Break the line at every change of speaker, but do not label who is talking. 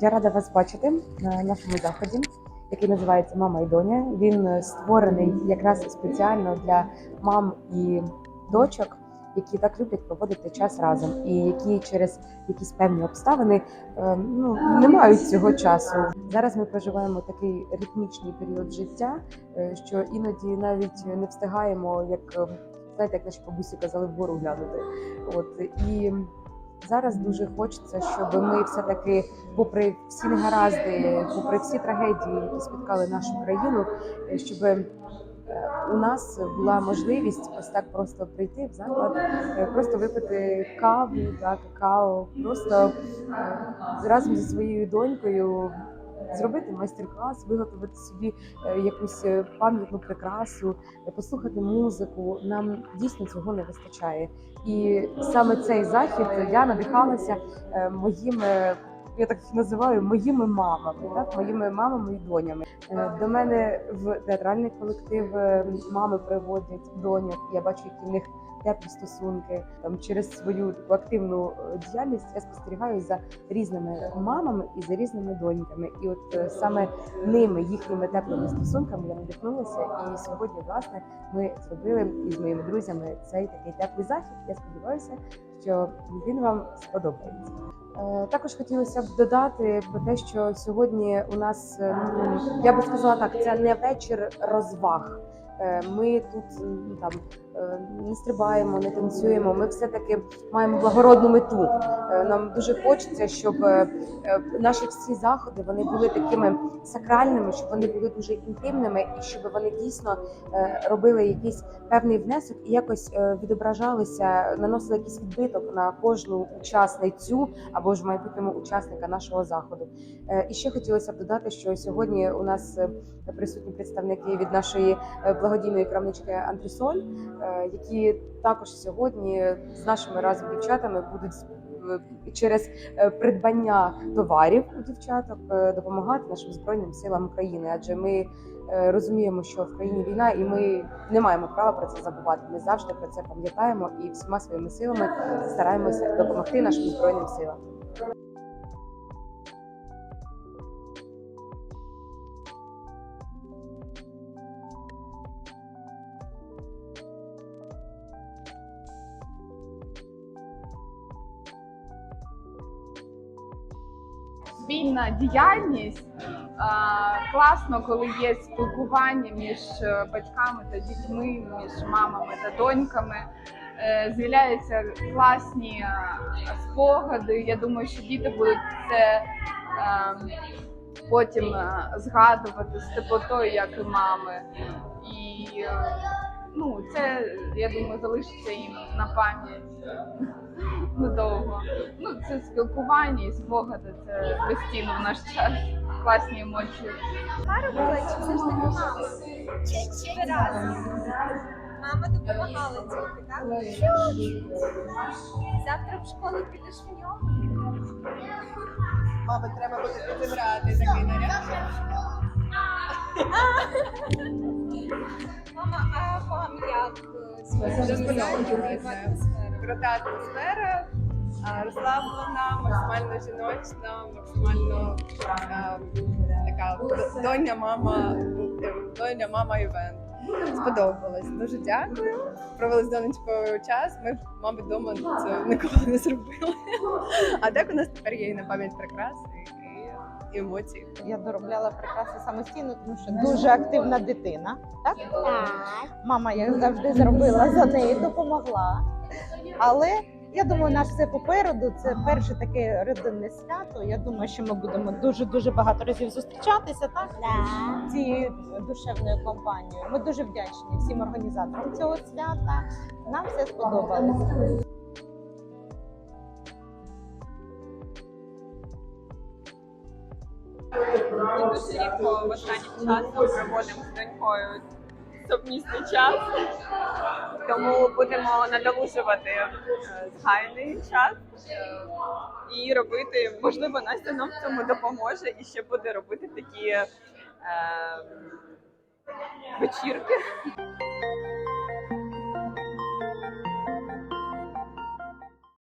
Я рада вас бачити на нашому заході, який називається Мама і доня. Він створений якраз спеціально для мам і дочок, які так люблять проводити час разом, і які через якісь певні обставини е, ну, не мають цього часу. Зараз ми проживаємо такий ритмічний період життя, е, що іноді навіть не встигаємо, як е, знаєте, як наші бабусі казали вгору глянути. От і зараз дуже хочеться, щоб ми все таки, попри всі негаразди, попри всі трагедії, які спіткали нашу країну, е, щоб е, у нас була можливість ось так просто прийти в заклад, е, просто випити каву, так, какао, просто разом зі своєю донькою. Зробити майстер-клас, виготовити собі е, якусь е, пам'ятну прикрасу, послухати музику. Нам дійсно цього не вистачає. І саме цей захід я надихалася е, моїми. Я так називаю моїми мамами, так моїми мамами і донями. До мене в театральний колектив мами приводять доньок. Я бачу, які в них теплі стосунки. Там через свою таку активну е, діяльність я спостерігаю за різними мамами і за різними доньками. І от е, саме ними, їхніми теплими стосунками я надихнулася. І сьогодні, власне, ми зробили із моїми друзями цей такий теплий захід. Я сподіваюся, що він вам сподобається. Е, Також хотілося б додати про те, що сьогодні у нас я би сказала так, це не вечір розваг. Ми тут там не стрибаємо, не танцюємо. Ми все таки маємо благородну мету. Е, Нам дуже хочеться, щоб е, е, наші всі заходи вони були такими сакральними, щоб вони були дуже інтимними, і щоб вони дійсно е, робили якийсь певний внесок і якось е, відображалися, наносили якийсь відбиток на кожну учасницю або ж майбутньому учасника нашого заходу. Е, І ще хотілося б додати, що сьогодні у нас е, присутні представники від нашої е, благодійної крамнички Антресоль, е, які також сьогодні з нашими разом дівчатами будуть е, через е, придбання товарів у дівчаток е, допомагати нашим збройним силам України, адже ми е, розуміємо, що в країні війна, і ми не маємо права про це забувати. Ми завжди про це пам'ятаємо і всіма своїми силами стараємося допомогти нашим збройним силам.
Спільна діяльність. Класно, коли є спілкування між е, батьками та дітьми, між мамами та доньками. Е, З'являються класні е, спогади. Я думаю, що діти будуть це потім згадувати з теплотою, як і мами. І ну, це, я думаю, залишиться їм на пам'ять надовго. Ну, це спілкування і спогади, це безцінно в наш час. Класні емоції.
Пара була чи все ж таки мама? Чи разом? Мама допомагала трохи, так? Завтра в школу підеш в ньому?
Мама, треба буде підібрати такий наряд. Крута атмосфера, розслаблена, максимально жіночна, максимально така д- доня мама, е, доня мама івент. Сподобалось. Дуже дякую. Провели з донечкою час. Ми, мабуть, вдома це ніколи не зробили. А так у нас тепер є і на пам'ять прикраси емоції.
Я доробляла прикраси самостійно, тому що дуже активна дитина. Так? Мама, як завжди, зробила за неї, допомогла. Але я думаю, наш все попереду. Це перше таке родинне свято. Я думаю, що ми будемо дуже дуже багато разів зустрічатися так цією душевною компанією. Ми дуже вдячні всім організаторам цього свята. Нам все сподобалось.
В останнім часом проводимо з донькою совмісний час, тому будемо надолужувати е, згайний час е, і робити, можливо, Настя нам в цьому допоможе і ще буде робити такі е, вечірки.